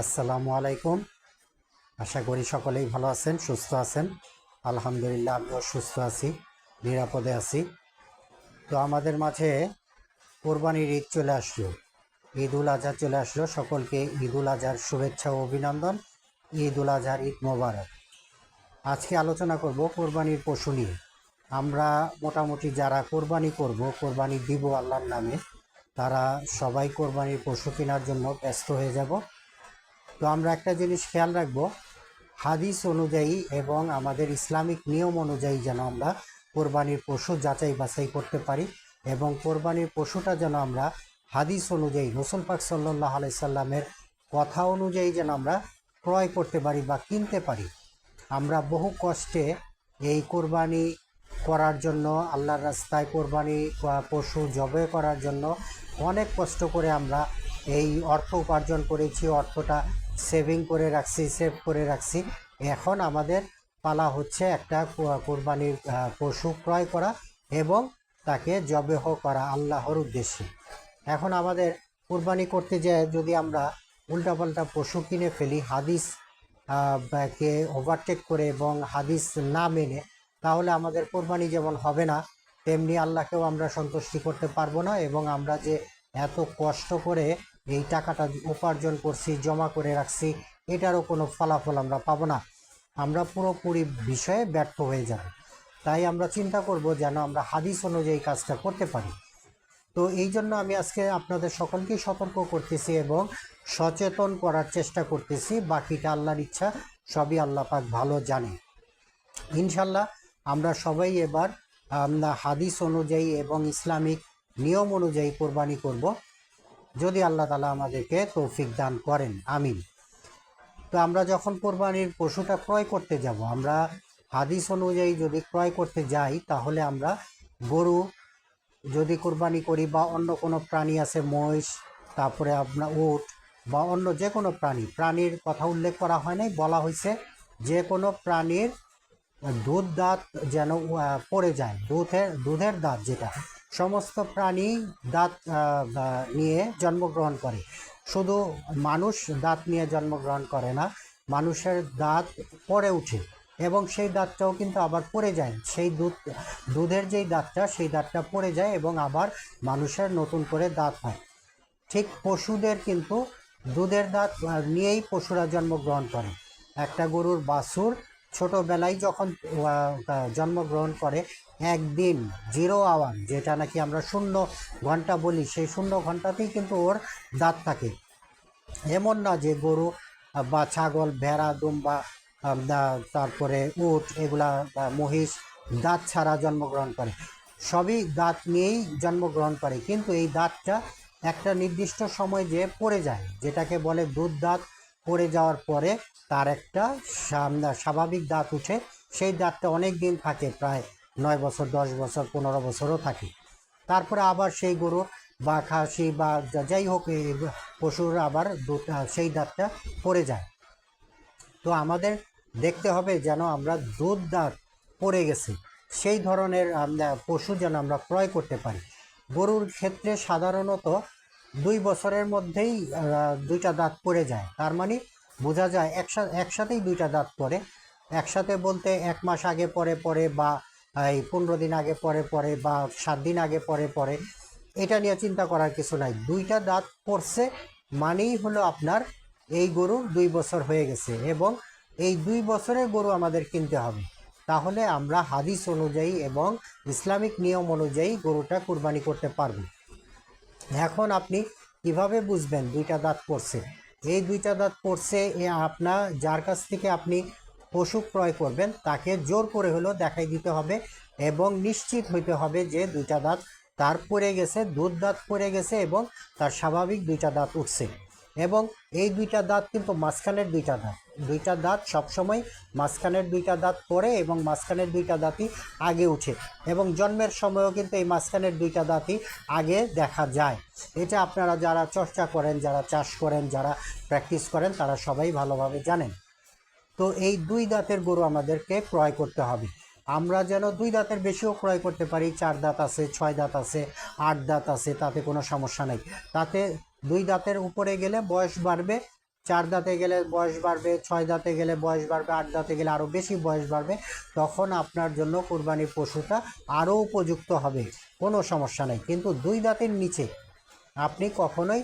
আসসালামু আলাইকুম। আশা করি সকলেই ভালো আছেন, সুস্থ আছেন। আলহামদুলিল্লাহ, আমিও সুস্থ আছি, নিরাপদে আছি। তো আমাদের মাঝে কোরবানির ঈদ চলে আসলো। ঈদ উল আজহা চলে আসলো। সকলকে ঈদ উল আজহার শুভেচ্ছা ও অভিনন্দন। ঈদ উল আজহার ঈদ মোবারক। আজকে আলোচনা করব কোরবানির পশু নিয়ে। আমরা মোটামুটি যারা কোরবানি করব, কোরবানি দিব আল্লাহর নামে, তারা সবাই কোরবানির পশু কেনার জন্য ব্যস্ত হয়ে যাব। তো আমরা একটা জিনিস খেয়াল রাখব, হাদিস অনুযায়ী এবং আমাদের ইসলামিক নিয়ম অনুযায়ী যেন আমরা কোরবানির পশু যাচাই বাছাই করতে পারি এবং কোরবানির পশুটা যেন আমরা হাদিস অনুযায়ী, রসুল পাক সাল্লাহ আলাই সাল্লামের কথা অনুযায়ী যেন আমরা ক্রয় করতে পারি বা কিনতে পারি। আমরা বহু কষ্টে এই কোরবানি করার জন্য, আল্লাহর রাস্তায় কোরবানি পশু জবে করার জন্য অনেক কষ্ট করে আমরা এই অর্থ উপার্জন করেছি, অর্থটা সেভিং করে রাখছি সেভ করে রাখছি। এখন আমাদের পালা হচ্ছে একটা কোরবানির পশু ক্রয় করা এবং তাকে জবেহ করা আল্লাহর উদ্দেশ্যে। এখন আমাদের কোরবানি করতে যায় যদি আমরা উল্টাপাল্টা পশু কিনে ফেলি, হাদিস কে ওভারটেক করে এবং হাদিস না মেনে, তাহলে আমাদের কোরবানি যেমন হবে না, তেমনি আল্লাহকেও আমরা সন্তুষ্টি করতে পারব না এবং আমরা যে এত কষ্ট করে এই টাকাটা উপার্জন করছি, জমা করে রাখছি, এটারও কোনো ফলাফল আমরা পাবো না। আমরা পুরোপুরি বিষয়ে ব্যর্থ হয়ে যাব তাই আমরা চিন্তা করব যেন আমরা হাদিস অনুযায়ী কাজটা করতে পারি। তো এই জন্য আমি আজকে আপনাদের সকলকেই সতর্ক করতেছি এবং সচেতন করার চেষ্টা করতেছি। বাকিটা আল্লাহর ইচ্ছা, সবই আল্লাহ পাক ভালো জানে। ইনশাল্লাহ আমরা সবাই এবার হাদিস অনুযায়ী এবং ইসলামিক নিয়ম অনুযায়ী কোরবানি করব। যদি আল্লাহ তালা আমাদেরকে তৌফিক দান করেন, আমিন। তো আমরা যখন কোরবানির পশুটা ক্রয় করতে যাব, আমরা হাদিস অনুযায়ী যদি ক্রয় করতে যাই, তাহলে আমরা গরু যদি কোরবানি করি বা অন্য কোনো প্রাণী আছে, মহিষ, তারপরে আপনার উট বা অন্য যে কোনো প্রাণী, প্রাণীর কথা উল্লেখ করা হয় নাই, বলা হয়েছে যে কোনো প্রাণীর দুধ দাঁত যেন পড়ে যায়, দুধের দুধের দাঁত যেটা। সমস্ত প্রাণী দাঁত নিয়ে জন্মগ্রহণ করে। শুধু মানুষ দাঁত নিয়ে জন্মগ্রহণ করে না, মানুষের দাঁত পড়ে উঠে এবং সেই দাঁতটাও কিন্তু আবার পড়ে যায়। সেই দুধ, দুধের যেই দাঁতটা, সেই দাঁতটা পড়ে যায় এবং আবার মানুষের নতুন করে দাঁত হয়। ঠিক পশুদের কিন্তু দুধের দাঁত নিয়েই পশুরা জন্মগ্রহণ করে। একটা গরুর বাছুর ছোটবেলায় যখন জন্মগ্রহণ করে, একদিন জিরো আওয়ার, যেটা নাকি আমরা শূন্য ঘণ্টা বলি, সেই শূন্য ঘন্টাতেই কিন্তু ওর দাঁত থাকে। এমন না যে গরু বা ছাগল, ভেড়া, দুম্বা তারপরে উট, এগুলা মহিষ, দাঁত ছাড়া জন্মগ্রহণ করে। সবই দাঁত নিয়েই জন্মগ্রহণ করে, কিন্তু এই দাঁতটা একটা নির্দিষ্ট সময় যে পড়ে যায়, যেটাকে বলে দুধ দাঁত। পড়ে যাওয়ার পরে তার একটা স্বাভাবিক দাঁত উঠে, সেই দাঁতটা অনেক দিন থাকে, প্রায় নয় বছর, দশ বছর, পনেরো বছরও থাকে। তারপরে আবার সেই গরু বা খাসি বা যাই হোক পশুর আবার সেই দাঁতটা পড়ে যায়। তো আমাদের দেখতে হবে যেন আমরা দুধ দাঁত পড়ে গেছে, সেই ধরনের পশু যেন আমরা ক্রয় করতে পারি। গরুর ক্ষেত্রে সাধারণত দুই বছরের মধ্যেই দুইটা দাঁত পড়ে যায়। তার মানে বোঝা যায় একসাথে একসাথেই দুইটা দাঁত পড়ে। একসাথে বলতে এক মাস আগে পরে পরে বা এই পনেরো দিন আগে পরে পরে বা সাত দিন আগে পরে পরে এটা নিয়ে চিন্তা করার কিছু নাই। দুইটা দাঁত পড়ছে মানেই হলো আপনার এই গরু দুই বছর হয়ে গেছে এবং এই দুই বছরের গরু আমাদের কিনতে হবে। তাহলে আমরা হাদিস অনুযায়ী এবং ইসলামিক নিয়ম অনুযায়ী গরুটা কুরবানি করতে পারব। এখন আপনি কীভাবে বুঝবেন দুইটা দাঁত পড়ছে? এই দুইটা দাঁত পড়ছে এ আপনার যার কাছ থেকে আপনি পশু ক্রয় করবেন, তাকে জোর করে হলেও দেখাই দিতে হবে এবং নিশ্চিত হইতে হবে যে দুইটা দাঁত তার পড়ে গেছে, দুধ দাঁত পড়ে গেছে এবং তার স্বাভাবিক দুইটা দাঁত উঠছে। এবং এই দুইটা দাঁত কিন্তু মাঝখানের দুইটা দাঁত। দুইটা দাঁত সবসময় মাঝখানের দুইটা দাঁত পড়ে এবং মাঝখানের দুইটা দাঁতই আগে উঠে এবং জন্মের সময়ও কিন্তু এই মাঝখানের দুইটা দাঁতই আগে দেখা যায়। এটা আপনারা যারা চর্চা করেন, যারা চাষ করেন, যারা প্র্যাকটিস করেন, তারা সবাই ভালোভাবে জানেন। তো এই দুই দাঁতের গরু আমাদেরকে ক্রয় করতে হবে। আমরা যেন দুই দাঁতের বেশিও ক্রয় করতে পারি, চার দাঁত আছে, ছয় দাঁত আছে, আট দাঁত আছে, তাতে কোনো সমস্যা নেই। তাতে দুই দাঁতের উপরে গেলে বয়স বাড়বে, চার দাঁতে গেলে বয়স বাড়বে, ছয় দাঁতে গেলে বয়স বাড়বে, আট দাঁতে গেলে আরও বেশি বয়স বাড়বে, তখন আপনার জন্য কোরবানির পশুটা আরও উপযুক্ত হবে, কোনো সমস্যা নেই। কিন্তু দুই দাঁতের নিচে আপনি কখনোই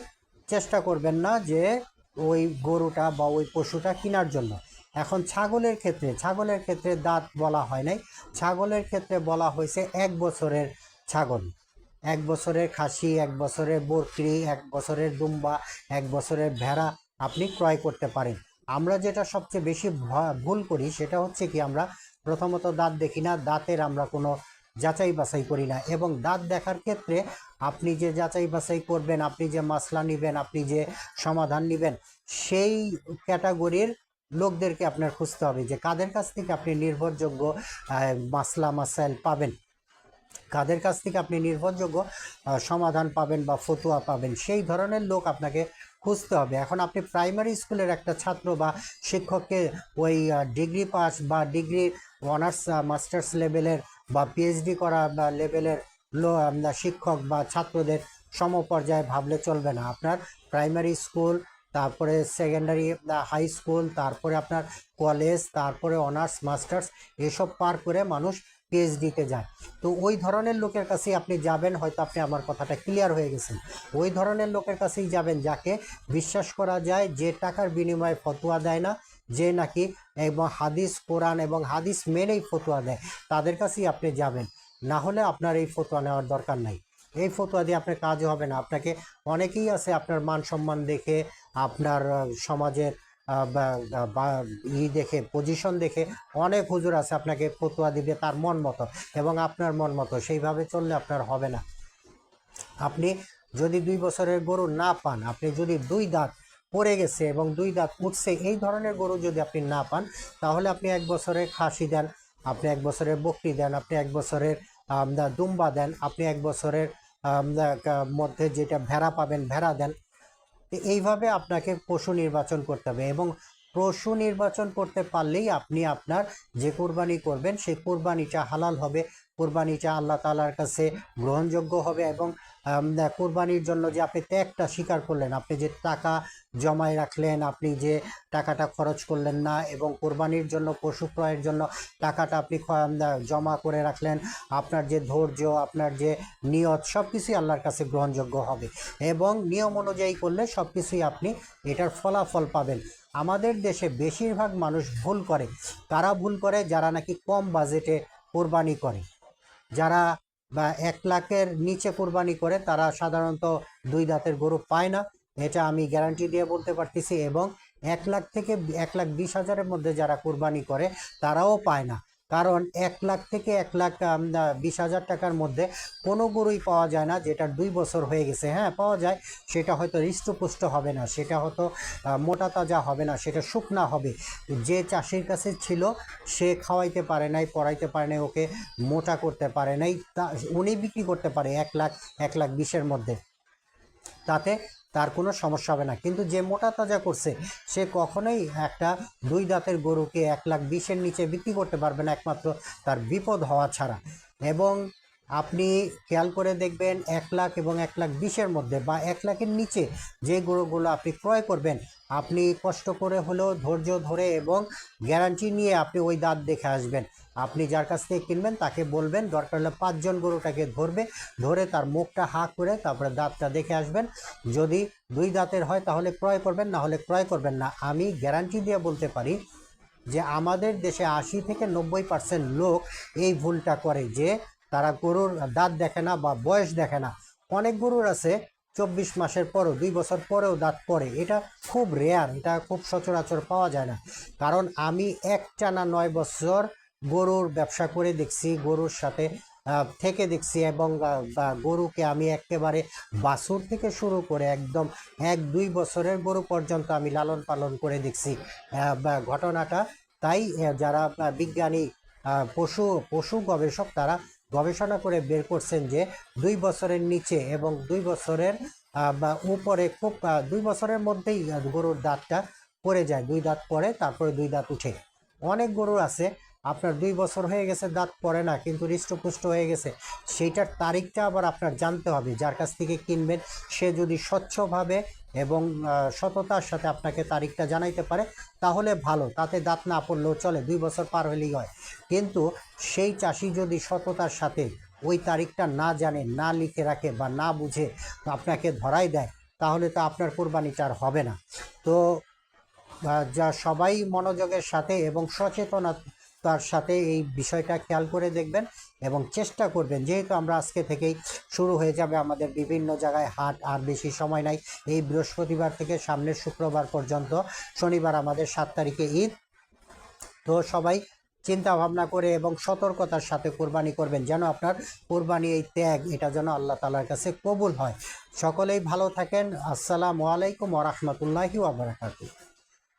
চেষ্টা করবেন না যে ওই গরুটা বা ওই পশুটা কেনার জন্য। এখন ছাগলের ক্ষেত্রে ছাগলের ক্ষেত্রে দাঁত বলা হয় নাই, ছাগলের ক্ষেত্রে বলা হয়েছে এক বছরের ছাগল। এক বছরের খাসি, এক বছরের বকরি, এক বছরের দুম্বা, এক বছরের ভেড়া আপনি ক্রয় করতে পারেন। আমরা যেটা সবচেয়ে বেশি ভুল করি সেটা হচ্ছে কি আমরা প্রথমত দাঁত দেখি না, দাঁতের আমরা কোনো যাচাই বাছাই করি না এবং দাঁত দেখার ক্ষেত্রে আপনি যে যাচাই বাছাই করবেন, আপনি যে মাসলা নেবেন, আপনি যে সমাধান নেবেন, সেই ক্যাটাগরির লোকদেরকে আপনার খুঁজতে হবে যে কাদের কাছ থেকে আপনি নির্ভরযোগ্য মাসলা, মাসাইল পাবেন। কাদের কাছ থেকে আপনি নির্ভরযোগ্য সমাধান পাবেন বা ফতুয়া পাবেন, সেই ধরনের লোক আপনাকে খুঁজতে হবে। এখন আপনি প্রাইমারি স্কুলের একটা ছাত্র বা শিক্ষককে ওই ডিগ্রি পাস বা ডিগ্রি অনার্স মাস্টার্স লেভেলের বা পিএইচডি করা, বা লেভেলের লো শিক্ষক বা ছাত্রদের সমপর্যায়ে ভাবলে চলবে না। আপনার প্রাইমারি স্কুল তারপরে সেকেন্ডারি হাই স্কুল তারপরে আপনার কলেজ তারপরে অনার্স মাস্টার্স এসব পার করে মানুষ পিএইচডিতে যায় তো ওই ধরনের লোকের কাছেই আপনি যাবেন, হয়তো আপনি আমার কথাটা ক্লিয়ার হয়ে গেছেন। ওই ধরনের লোকের কাছেই যাবেন যাকে বিশ্বাস করা যায়, যে টাকার বিনিময়ে ফতোয়া দেয় না, যে নাকি এবং হাদিস, কোরআন এবং হাদিস মেনেই ফতোয়া দেয়, তাদের কাছেই আপনি যাবেন। না হলে আপনার এই ফতোয়া নেওয়ার দরকার নাই। এই ফতোয়া দিয়ে আপনার কাজ হবে না। আপনাকে অনেকেই আছে আপনার মান সম্মান দেখে, আপনার সমাজের ই দেখে পজিশন দেখে অনেক হুজুর আছে আপনাকে ফতুয়া দিবে তার মন মতো এবং আপনার মন মতো, সেইভাবে চললে আপনার হবে না। আপনি যদি দুই বছরের গরু না পান, আপনি যদি দুই দাঁত পড়ে গেছে এবং দুই দাঁত উঠছে, এই ধরনের গরু যদি আপনি না পান, তাহলে আপনি এক বছরের খাসি দেন, আপনি এক বছরের বকরি দেন, আপনি এক বছরের দুম্বা দেন, আপনি এক বছরের মধ্যে যেটা ভেড়া পাবেন, ভেড়া দেন তো এইভাবে আপনাকে পশু নির্বাচন করতে হবে এবং পশু নির্বাচন করতে পারলেই আপনি আপনার যে কোরবানি করবেন, সেই কোরবানিটা হালাল হবে। কোরবানিটা আল্লাহ তালার কাছে গ্রহণযোগ্য হবে এবং কোরবানির জন্য যে আপনি ত্যাগটা স্বীকার করলেন, আপনি যে টাকা জমায় রাখলেন, আপনি যে টাকাটা খরচ করলেন না এবং কোরবানির জন্য, পশু ক্রয়ের জন্য টাকাটা আপনি জমা করে রাখলেন, আপনার যে ধৈর্য, আপনার যে নিয়ত সব কিছুই আল্লাহর কাছে গ্রহণযোগ্য হবে। এবং নিয়ম অনুযায়ী করলে সব কিছুই আপনি এটার ফলাফল পাবেন। আমাদের দেশে বেশিরভাগ মানুষ ভুল করে। তারা ভুল করে? যারা নাকি কম বাজেটে কোরবানি করে। যারা বা এক লাখের নিচে কোরবানি করে, তারা সাধারণত দুই দাঁতের গরু পায় না। এটা আমি গ্যারান্টি দিয়ে বলতে পারতেছি এবং এক লাখ থেকে এক লাখ বিশ হাজারের মধ্যে যারা কোরবানি করে, তারাও পায় না। কারণ এক লাখ থেকে এক লাখ বিশ হাজার টাকার মধ্যে কোনো গরুই পাওয়া যায় না, যেটা দুই বছর হয়ে গেছে। হ্যাঁ পাওয়া যায়, সেটা হয়তো হৃষ্টপুষ্ট হবে না, সেটা হয়তো মোটা তাজা হবে না, সেটা শুকনা হবে। যে চাষির কাছে ছিল, সে খাওয়াইতে পারে নাই, পড়াইতে পারে নাই, ওকে মোটা করতে পারে নাই, তা উনি বিক্রি করতে পারে এক লাখ এক লাখ বিশের মধ্যে। তাতে তার কোনো সমস্যা হবে না। কিন্তু যে মোটা তাজা করছে, সে কখনোই একটা দুই দাঁতের গরুকে এক লাখ বিশের নিচে বিক্রি করতে পারবে না একমাত্র তার বিপদ হওয়া ছাড়া। এবং আপনি খেয়াল করে দেখবেন এক লাখ এবং এক লাখ বিশের মধ্যে বা এক লাখের নিচে যে গরুগুলো আপনি ক্রয় করবেন, আপনি কষ্ট করে হলেও ধৈর্য ধরে এবং গ্যারান্টি নিয়ে আপনি ওই দাঁত দেখে আসবেন। আপনি যার কাছ থেকে কিনবেন তাকে বলবেন, দরকার হলে পাঁচজন গরুটাকে ধরবে, ধরে তার মুখটা হা করে তারপরে দাঁতটা দেখে আসবেন। যদি দুই দাঁতের হয় তাহলে ক্রয় করবেন, না হলে ক্রয় করবেন না। আমি গ্যারান্টি দিয়ে বলতে পারি যে আমাদের দেশে আশি থেকে নব্বই পার্সেন্ট লোক এই ভুলটা করে যে তারা গরুর দাঁত দেখে না বা বয়স দেখে না। অনেক গরুর আছে, চব্বিশ মাসের পরেও, দুই বছর পরেও দাঁত পড়ে। এটা খুব রেয়ার এটা খুব সচরাচর পাওয়া যায় না। কারণ আমি এক টানা নয় বছর গরুর ব্যবসা করে দেখছি, গরুর সাথে থেকে দেখছি এবং গরুকে আমি একেবারে বাছুর থেকে শুরু করে একদম এক, দুই বছরের গরু পর্যন্ত আমি লালন পালন করে দেখছি। ঘটনাটা, তাই যারা বিজ্ঞানী পশু পশু গবেষক, তারা গবেষণা করে বের করছেন যে দুই বছরের নিচে এবং দুই বছরের বা উপরে খুব দুই বছরের মধ্যেই গরুর দাঁতটা পড়ে যায়। দুই দাঁত পরে তারপরে দুই দাঁত উঠে। অনেক গরু আছে, আপনার দুই বছর হয়ে গেছে দাঁত পড়ে না, কিন্তু হৃষ্টপুষ্ট হয়ে গেছে। সেইটার তারিখটা আবার আপনার জানতে হবে। যার কাছ থেকে কিনবেন, সে যদি স্বচ্ছভাবে এবং সততার সাথে আপনাকে তারিখটা জানাইতে পারে, তাহলে ভালো। তাতে দাঁত না পড়লেও চলে, দুই বছর পার হলেই হয়। কিন্তু সেই চাষি যদি সততার সাথে ওই তারিখটা না জানে, না লিখে রাখে বা না বুঝে আপনাকে ধরাই দেয়, তাহলে তো আপনার কোরবানিটা আর হবে না। তো যা সবাই মনোযোগের সাথে এবং সচেতনতার সাথে এই বিষয়টা খেয়াল করে দেখবেন এবং চেষ্টা করবেন। যেহেতু আমরা আজকে থেকেই শুরু হয়ে যাবে আমাদের বিভিন্ন জায়গায় হাট, আর বেশি সময় নাই। এই বৃহস্পতিবার থেকে সামনের শুক্রবার পর্যন্ত শনিবার আমাদের সাত তারিখে ঈদ। তো সবাই চিন্তা ভাবনা করে এবং সতর্কতার সাথে কোরবানি করবেন যেন আপনার কোরবানি এই ত্যাগ, এটা যেন আল্লাহ তালার কাছে কবুল হয়। সকলেই ভালো থাকেন। আসসালামু আলাইকুম ওরহমতুল্লাহি ওবরাকাতুহ